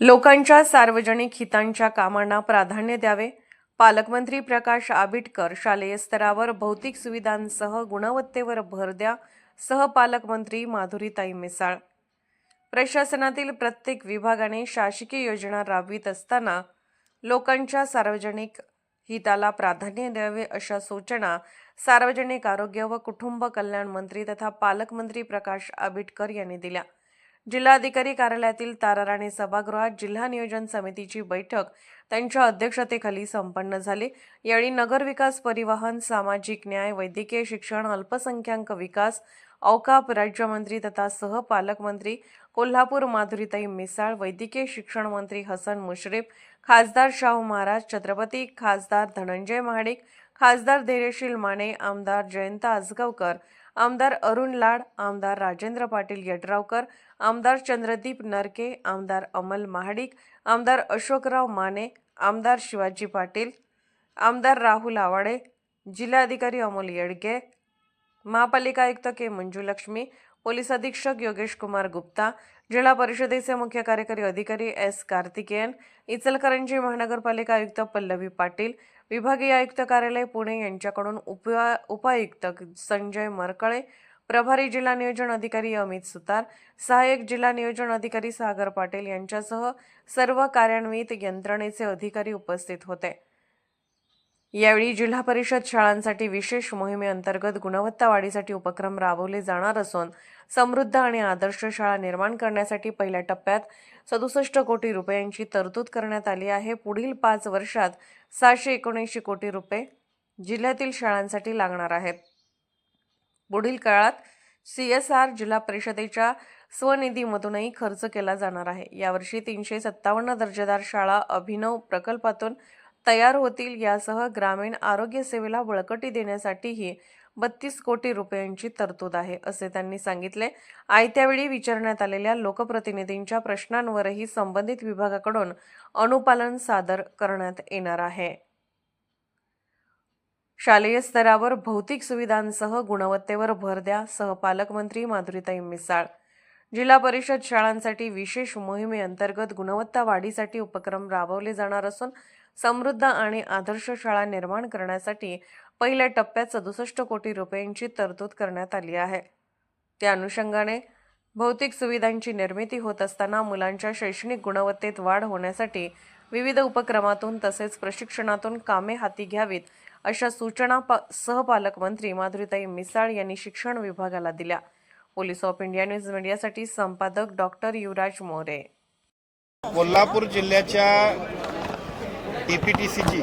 लोकांच्या सार्वजनिक हितांच्या कामांना प्राधान्य द्यावे. पालकमंत्री प्रकाश आबिटकर शालेय स्तरावर भौतिक सुविधांसह गुणवत्तेवर भर द्या सहपालकमंत्री माधुरीताई मिसाळ. प्रशासनातील प्रत्येक विभागाने शासकीय योजना राबवित असताना लोकांच्या सार्वजनिक हिताला प्राधान्य द्यावे अशा सूचना सार्वजनिक आरोग्य व कुटुंब कल्याण मंत्री तथा पालकमंत्री प्रकाश आबिटकर यांनी दिल्या. जिल्हाधिकारी कार्यालयातील ताराराणी सभागृहात जिल्हा नियोजन समितीची बैठक. त्यांच्या अध्यक्षतेखाली संपन्न झाली. यावेळी नगरविकास परिवहन सामाजिक न्याय वैद्यकीय शिक्षण अल्पसंख्याक विकास औकाप राज्यमंत्री तथा सहपालकमंत्री कोल्हापूर माधुरीताई मिसाळ वैद्यकीय शिक्षण मंत्री हसन मुश्रीफ खासदार शाहू महाराज छत्रपती खासदार धनंजय महाडिक खासदार धैर्यशील माने आमदार जयंत आजगावकर आमदार अरुण लाड आमदार राजेंद्र पाटील यड्रावकर आमदार चंद्रदीप नरके आमदार अमल महाडिक आमदार अशोकराव माने आमदार शिवाजी पाटील आमदार राहुल आवाडे जिल्हाधिकारी अमोल येडगे महापालिका आयुक्त के मंजुलक्ष्मी पोलीस अधीक्षक योगेश कुमार गुप्ता जिल्हा परिषदेचे मुख्य कार्यकारी अधिकारी एस कार्तिकेयन इचलकरंजी महानगरपालिका आयुक्त पल्लवी पाटील विभागीय आयुक्त कार्यालय पुणे यांच्याकडून उपा उपायुक्त संजय मरकळे प्रभारी जिल्हा नियोजन अधिकारी अमित सुतार सहाय्यक जिल्हा नियोजन अधिकारी सागर पाटील यांच्यासह सर्व कार्यान्वित यंत्रणेचे अधिकारी उपस्थित होते. यावेळी जिल्हा परिषद शाळांसाठी विशेष मोहिमेअंतर्गत गुणवत्ता वाढीसाठी उपक्रम राबवले जाणार असून समृद्ध आणि आदर्श शाळा निर्माण करण्यासाठी पहिल्या टप्प्यात सदुसष्ट कोटी रुपयांची तरतूद करण्यात आली आहे. पुढील पाच वर्षात सहाशे एकोणऐंशी कोटी रुपये जिल्ह्यातील शाळांसाठी लागणार आहेत. पुढील काळात सी एस आर जिल्हा परिषदेच्या स्वनिधीमधूनही खर्च केला जाणार आहे. यावर्षी तीनशे सत्तावन्न दर्जेदार शाळा अभिनव प्रकल्पातून तयार होतील यासह ग्रामीण आरोग्य सेवेला बळकटी देण्यासाठीही बत्तीस कोटी रुपयांची तरतूद आहे असे त्यांनी सांगितले. आयत्यावेळी विचारण्यात आलेल्या लोकप्रतिनिधींच्या प्रश्नांवरही संबंधित विभागाकडून अनुपालन सादर करण्यात येणार आहे. शालेय स्तरावर भौतिक सुविधांसह गुणवत्तेवर भर द्या सहपालकमंत्री माधुरीताई मिसाळ. जिल्हा परिषद शाळांसाठी विशेष मोहिमेअंतर्गत गुणवत्ता वाढीसाठी उपक्रम राबवले जाणार असून समृद्ध आणि आदर्श शाळा निर्माण करण्यासाठी पहिल्या टप्प्यात सदुसष्ट कोटी रुपयांची तरतूद करण्यात आली आहे. त्या अनुषंगाने भौतिक सुविधांची निर्मिती होत असताना मुलांच्या शैक्षणिक गुणवत्तेत वाढ होण्यासाठी विविध उपक्रमातून तसेच प्रशिक्षणातून कामे हाती घ्यावीत अशा सूचना पा सहपालकमंत्री माधुरीताई मिसाळ यांनी शिक्षण विभागाला दिल्या. पोलीस ऑफ इंडिया न्यूज मीडियासाठी संपादक डॉक्टर युवराज मोरे. कोल्हापूर जिल्ह्याच्या टी पी टी सीची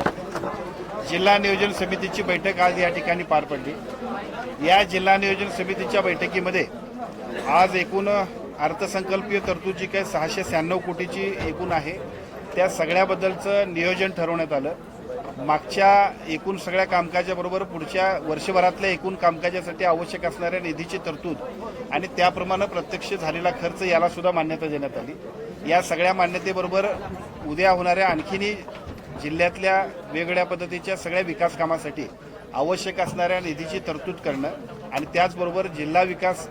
जिल्हा नियोजन समितीची बैठक आज या ठिकाणी पार पडली. या जिल्हा नियोजन समितीच्या बैठकीमध्ये आज एकूण अर्थसंकल्पीय तरतूद जी काही सहाशे शहाण्णव कोटीची एकूण आहे त्या सगळ्याबद्दलचं नियोजन ठरवण्यात आलं. मागच्या एकूण सगळ्या कामकाजाबरोबर पुढच्या वर्षभरातल्या एकूण कामकाजासाठी आवश्यक असणाऱ्या निधीची तरतूद आणि त्याप्रमाणे प्रत्यक्ष झालेला खर्च याला सुद्धा मान्यता देण्यात आली. या सगळ्या मान्यतेबरोबर उद्या होणाऱ्या आणखीनही जिल्ह्यातल्या वेगळ्या पद्धतीच्या सगळ्या विकास कामासाठी आवश्यक असणाऱ्या निधीची तरतूद करणं आणि त्याचबरोबर जिल्हा विकास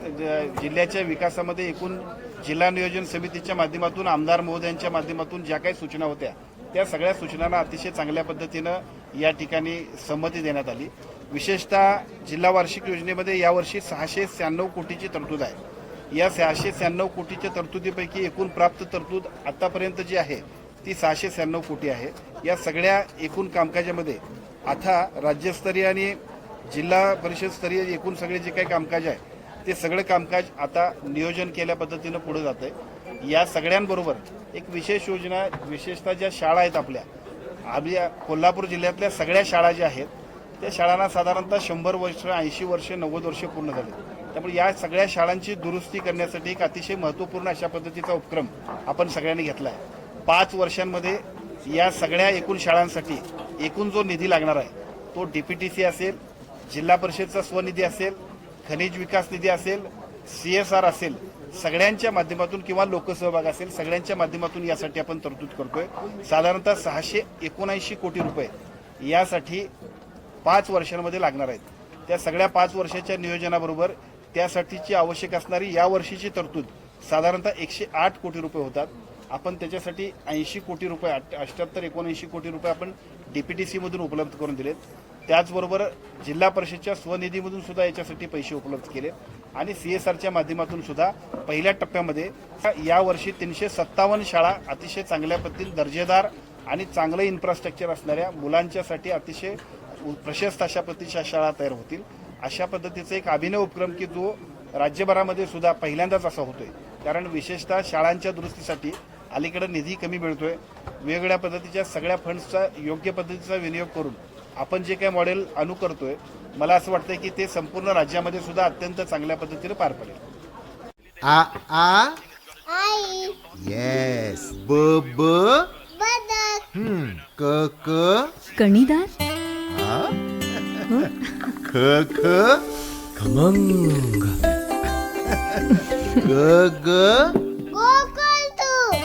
जिल्ह्याच्या विकासामध्ये एकूण जिल्हा नियोजन समितीच्या माध्यमातून आमदार महोदयांच्या माध्यमातून ज्या काही सूचना होत्या त्या सगळ्या सूचनांना अतिशय चांगल्या पद्धतीनं या ठिकाणी संमती देण्यात आली. विशेषतः जिल्हा वार्षिक योजनेमध्ये यावर्षी सहाशे शहाण्णव कोटीची तरतूद आहे. या सहाशे शहाण्णव कोटीच्या तरतुदीपैकी एकूण प्राप्त तरतूद आतापर्यंत जी आहे ती सहाशे शहाण्णव कोटी आहे. या सगळ्या एकूण कामकाजामध्ये आता राज्यस्तरीय आणि जिल्हा परिषदस्तरीय एकूण सगळे जे काही कामकाज आहे ते सगळं कामकाज आता नियोजन केल्या पद्धतीनं पुढे जात आहे या सगळ्यांबरोबर एक विशेष योजना विशेषतः ज्या शाळा आहेत आपल्या आपल्या कोल्हापूर जिल्ह्यातल्या सगळ्या शाळा ज्या आहेत त्या शाळांना साधारणतः शंभर वर्ष ऐंशी वर्ष नव्वद वर्ष पूर्ण झाले त्यामुळे या सगळ्या शाळांची दुरुस्ती करण्यासाठी एक अतिशय महत्त्वपूर्ण अशा पद्धतीचा उपक्रम आपण सगळ्यांनी घेतला आहे. पाच वर्षांमध्ये या सगळ्या एकूण शाळांसाठी एकूण जो निधी लागणार आहे तो डीपीटीसी असेल जिल्हा परिषदचा स्वनिधी असेल खनिज विकास निधी असेल सी एस आर असेल सगळ्यांच्या माध्यमातून किंवा लोकसहभाग असेल सगळ्यांच्या माध्यमातून यासाठी आपण तरतूद करतोय. साधारणतः सहाशे एकोणऐंशी कोटी रुपये यासाठी पाच वर्षांमध्ये लागणार आहेत. त्या सगळ्या पाच वर्षाच्या नियोजनाबरोबर त्यासाठीची आवश्यक असणारी या वर्षीची तरतूद साधारणतः एकशे आठ कोटी रुपये होतात. आपण त्याच्यासाठी ऐंशी कोटी रुपये अठ्याहत्तर एकोणऐंशी कोटी रुपये आपण डीपीटीसीमधून उपलब्ध करून दिलेत. त्याचबरोबर जिल्हा परिषदच्या स्वनिधीमधून सुद्धा याच्यासाठी पैसे उपलब्ध केले. आणि सी एस आरच्या माध्यमातून सुद्धा पहिल्या टप्प्यामध्ये या वर्षी तीनशे सत्तावन्न शाळा अतिशय चांगल्या पद्धतीने दर्जेदार आणि चांगलं इन्फ्रास्ट्रक्चर असणाऱ्या मुलांच्यासाठी अतिशय प्रशस्त अशा पद्धतीच्या शाळा तयार होतील. अशा पद्धतीचा एक अभिनव उपक्रम की जो राज्यभरामध्ये सुद्धा पहिल्यांदाच असा होतोय. कारण विशेषतः शाळांच्या दुरुस्तीसाठी अलीकडे निधी कमी मिळतोय. वेगवेगळ्या पद्धतीच्या सगळ्या फंड्सचा योग्य पद्धतीचा विनियोग करून आपण जे काही मॉडेल अनुकरतोय मला असं वाटतंय की ते संपूर्ण राज्यामध्ये सुद्धा अत्यंत चांगल्या पद्धतीने पार पडेल. आ आ? आई. येस ब ब? हम्म. क क? कणीदार? ख ख? खमंग. ग ग? हा